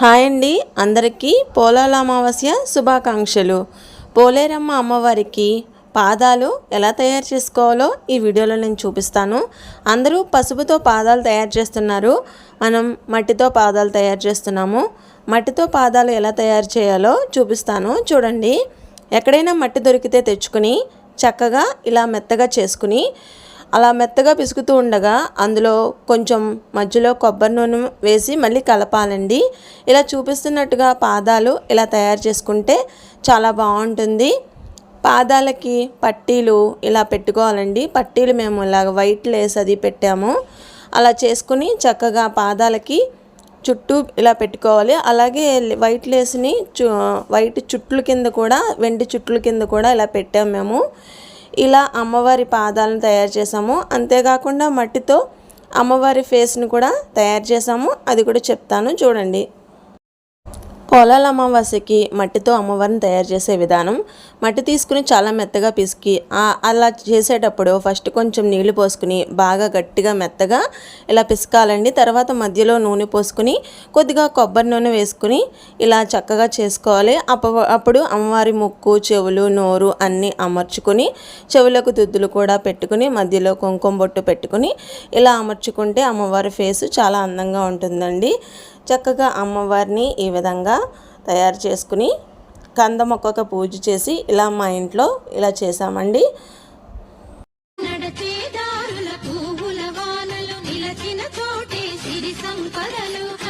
Hi అండి. అందరికీ పోలాల అమావాస్య శుభాకాంక్షలు. పోలేరమ్మ అమ్మవారికి పాదాలు ఎలా తయారు చేసుకోవాలో ఈ వీడియోలో నేను చూపిస్తాను. అందరూ పసుపుతో పాదాలు తయారు చేస్తున్నారు. మనం మట్టితో పాదాలు తయారు చేస్తున్నాము. మట్టితో పాదాలు ఎలా తయారు చేయాలో చూపిస్తాను. చూడండి. ఎక్కడైనా మట్టి దొరికితే తెచ్చుకుని చక్కగా ఇలా మెత్తగా చేసుకుని అలా మెత్తగా పిసుకుతూ ఉండగా అందులో కొంచెం మధ్యలో కొబ్బరి నూనె వేసి మళ్ళీ కలపాలండి. ఇలా చూపిస్తున్నట్టుగా పాదాలు ఇలా తయారు చేసుకుంటే చాలా బాగుంటుంది. పాదాలకి పట్టీలు ఇలా పెట్టుకోవాలండి. పట్టీలు మేము ఇలాగ వైట్ లేస్ అది పెట్టాము. అలా చేసుకుని చక్కగా పాదాలకి చుట్టూ ఇలా పెట్టుకోవాలి. అలాగే వైట్ లేస్ని చు వైట్ చుట్లు కింద కూడా వెండి చుట్ల కింద కూడా ఇలా పెట్టాము మేము. ఇలా అమ్మవారి పాదాలను తయారు చేసాము అంతేకాకుండా మట్టితో అమ్మవారి ఫేస్ని కూడా తయారు చేసాము అది కూడా చెప్తాను. చూడండి. పొలాల అమావాస్యకి మట్టితో అమ్మవారిని తయారు చేసే విధానం. మట్టి తీసుకుని చాలా మెత్తగా పిసికి. అలా చేసేటప్పుడు ఫస్ట్ కొంచెం నీళ్ళు పోసుకుని బాగా గట్టిగా మెత్తగా ఇలా పిసకాలండి. తర్వాత మధ్యలో నూనె పోసుకుని కొద్దిగా కొబ్బరి నూనె వేసుకుని ఇలా చక్కగా చేసుకోవాలి. అప్ప అప్పుడు అమ్మవారి ముక్కు చెవులు నోరు అన్నీ అమర్చుకొని చెవులకు దుద్దులు కూడా పెట్టుకుని మధ్యలో కుంకుమ బొట్టు పెట్టుకుని ఇలా అమర్చుకుంటే అమ్మవారి ఫేస్ చాలా అందంగా ఉంటుందండి. చక్కగా అమ్మవారిని ఈ విధంగా తయారు చేసుకుని కంద మొక్కకు పూజ చేసి ఇలా మా ఇంట్లో ఇలా చేసామండి సంపదలు.